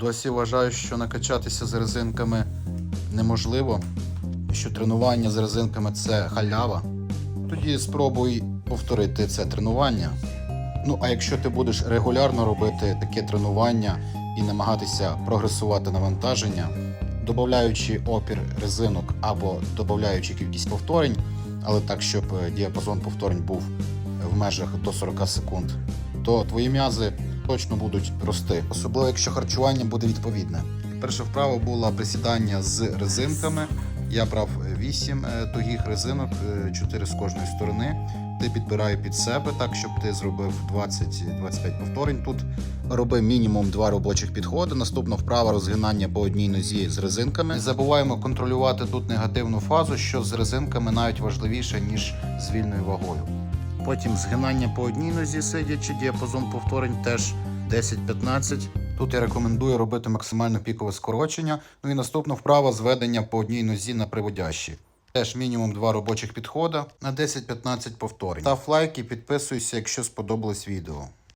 Досі вважаю, що накачатися з резинками неможливо, що тренування з резинками це халява. Тоді спробуй повторити це тренування. Ну, а якщо ти будеш регулярно робити таке тренування і намагатися прогресувати навантаження, додаючи опір резинок або додаючи кількість повторень, але так, щоб е, діапазон повторень був в межах до 40 секунд, то твої м'язи точно будуть рости, особливо якщо харчування буде відповідне. Перша вправа була присідання з резинками. Я брав 8 тугих резинок, 4 з кожної сторони. Ти підбираю під себе так, щоб ти зробив 20-25 повторень. Тут роби мінімум 2 робочих підходи. Наступна вправа розгинання по одній нозі з резинками. Не забуваємо контролювати тут негативну фазу, що з резинками навіть важливіше, ніж з вільною вагою. Потім згинання по одній нозі сидячи, діапазон повторень теж 10-15. Тут я рекомендую робити максимально пікове скорочення. Ну і наступна вправа зведення по одній нозі на приводящі. Теж мінімум два робочих підходи на 10-15 повторень. Став лайк і підписуйся, якщо сподобалось відео.